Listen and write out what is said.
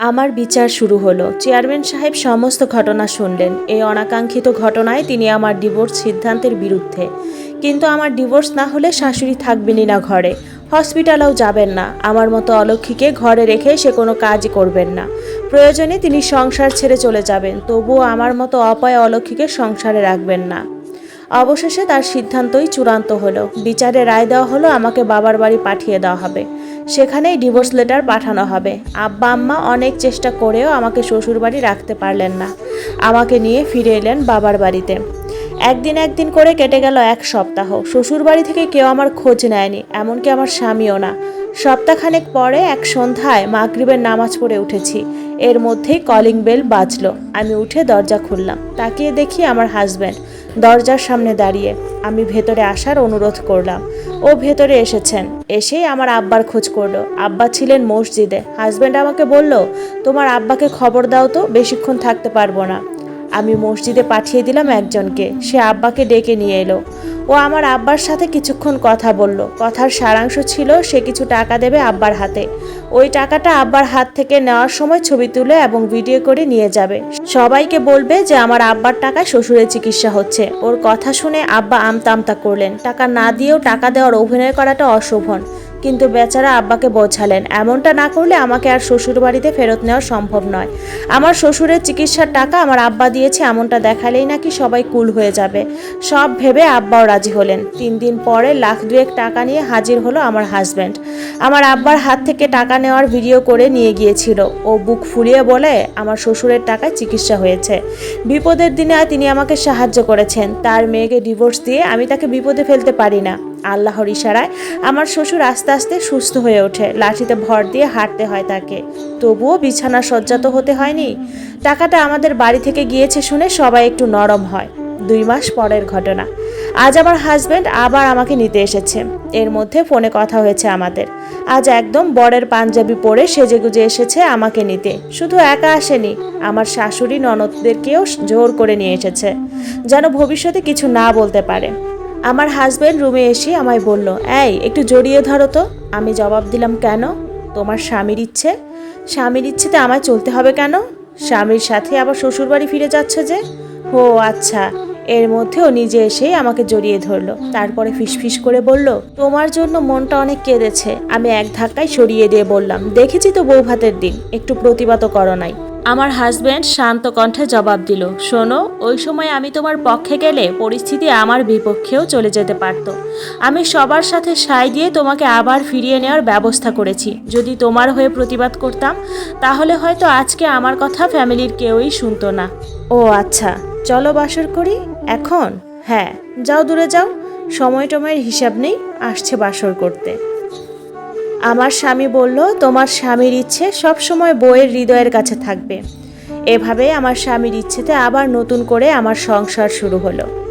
আমার বিচার শুরু হলো। চেয়ারম্যান সাহেব সমস্ত ঘটনা শুনলেন। এই অনাকাঙ্ক্ষিত ঘটনায় তিনি আমার ডিভোর্স সিদ্ধান্তের বিরুদ্ধে। কিন্তু আমার ডিভোর্স না হলে শাশুড়ি থাকবেনই না ঘরে। হসপিটালেও যাবেন না। আমার মতো অলক্ষীকে ঘরে রেখে সে কোনো কাজই করবেন না। প্রয়োজনে তিনি সংসার ছেড়ে চলে যাবেন। তবুও আমার মতো অপায় অলক্ষীকে সংসারে রাখবেন না। অবশেষে তার সিদ্ধান্তই চূড়ান্ত হলো। বিচারে রায় দেওয়া হলো, আমাকে বাবার বাড়ি পাঠিয়ে দেওয়া হবে। সেখানেই ডিভোর্স লেটার পাঠানো হবে। আব্বা, আম্মা অনেক চেষ্টা করেও আমাকে শ্বশুর বাড়ি রাখতে পারলেন না। আমাকে নিয়ে ফিরে এলেন বাবার বাড়িতে। একদিন একদিন করে কেটে গেল এক সপ্তাহ। শ্বশুর বাড়ি থেকে কেউ আমার খোঁজ নেয়নি, এমনকি আমার স্বামীও না। সপ্তাহখানেক পরে এক সন্ধ্যায় মাগরিবের নামাজ পড়ে উঠেছি। এর মধ্যেই কলিং বেল বাজলো। আমি উঠে দরজা খুললাম। তাকিয়ে দেখি আমার হাজব্যান্ড। দরজার সামনে দাঁড়িয়ে আমি ভেতরে আসার অনুরোধ করলাম। ও ভেতরে এসেছেন। এসেই আমার আব্বার খোঁজ করল। আব্বা ছিলেন মসজিদে। হাজব্যান্ড আমাকে বলল, তোমার আব্বাকে খবর দাও তো, বেশিক্ষণ থাকতে পারব না। আমি মসজিদে পাঠিয়ে দিলাম একজনকে। সে আব্বাকে ডেকে নিয়ে এলো। ও আমার আব্বার সাথে কিছুক্ষণ কথা বলল। কথার সারাংশ ছিল, সে কিছু টাকা দেবে আব্বার হাতে। ওই টাকাটা আব্বার হাত থেকে নেওয়ার সময় ছবি তুলে এবং ভিডিও করে নিয়ে যাবে। সবাইকে বলবে যে আমার আব্বার টাকায় শ্বশুরের চিকিৎসা হচ্ছে। ওর কথা শুনে আব্বা আমতা আমতা করলেন। টাকা না দিয়েও টাকা দেওয়ার অভিনয় করাটা অশোভন। কিন্তু বেচারা আব্বাকে বোঝালেন, এমনটা না করলে আমাকে আর শ্বশুর বাড়িতে ফেরত নেওয়া সম্ভব নয়। আমার শ্বশুরের চিকিৎসার টাকা আমার আব্বা দিয়েছে, এমনটা দেখালেই নাকি সবাই কুল হয়ে যাবে। সব ভেবে আব্বাও রাজি হলেন। তিন দিন পরে লাখ দুয়েক টাকা নিয়ে হাজির হলো আমার হাজব্যান্ড। আমার আব্বার হাত থেকে টাকা নেওয়ার ভিডিও করে নিয়ে গিয়েছিল। ও বুক ফুলিয়ে বলে, আমার শ্বশুরের টাকায় চিকিৎসা হয়েছে। বিপদের দিনে তিনি আমাকে সাহায্য করেছেন। তার মেয়েকে ডিভোর্স দিয়ে আমি তাকে বিপদে ফেলতে পারি না। আল্লাহর ইশারায় আমার শ্বশুর আস্তে আস্তে সুস্থ হয়ে ওঠে। লাঠিতে ভর দিয়ে হাঁটতে হয় তাকে। তবুও বিছানা সজ্জাত হতে হয়নি। টাকাটা আমাদের বাড়ি থেকে গিয়েছে শুনে সবাই একটু নরম হয়। দুই মাস পরের ঘটনা। আজ আমার হাজব্যান্ড আবার আমাকে নিতে এসেছে। এর মধ্যে ফোনে কথা হয়েছে আমাদের। আজ একদম বরের পাঞ্জাবি পরে সেজেগুজে এসেছে আমাকে নিতে। শুধু একা আসেনি, আমার শাশুড়ি ননদদেরকেও জোর করে নিয়ে এসেছে। যেন ভবিষ্যতে কিছু না বলতে পারে। আমার হাজব্যান্ড রুমে এসে আমায় বলল, এই, একটু জড়িয়ে ধরো তো। আমি জবাব দিলাম, কেন? তোমার স্বামীর ইচ্ছে। স্বামীর ইচ্ছেতে আমায় চলতে হবে কেন? স্বামীর সাথে আবার শ্বশুরবাড়ি ফিরে যাচ্ছে যে? ও আচ্ছা। এর মধ্যেও নিজে এসেই আমাকে জড়িয়ে ধরলো। তারপরে ফিসফিস করে বলল, তোমার জন্য মনটা অনেক কেঁদেছে। আমি এক ধাক্কায় সরিয়ে দিয়ে বললাম, দেখেছি তো বউ ভাতের দিন, একটু প্রতিবাদও করো নাই। আমার হাজব্যান্ড শান্ত কণ্ঠে জবাব দিল, শোনো, ওই সময় আমি তোমার পক্ষে গেলে পরিস্থিতি আমার বিপক্ষেও চলে যেতে পারত। আমি সবার সাথে সাই দিয়ে তোমাকে আবার ফিরিয়ে নেওয়ার ব্যবস্থা করেছি। যদি তোমার হয়ে প্রতিবাদ করতাম, তাহলে হয়তো আজকে আমার কথা ফ্যামিলির কেউই শুনতো না। ও আচ্ছা চলো বাসর করি, এখন? হ্যাঁ যাও দূরে যাও সময় টময়ের হিসাব নেই, আসছে বাসর করতে। আমার স্বামী বলল, তোমার স্বামীর ইচ্ছে সবসময় বইয়ের হৃদয়ের কাছে থাকবে। এভাবে আমার স্বামীর ইচ্ছেতে আবার নতুন করে আমার সংসার শুরু হলো।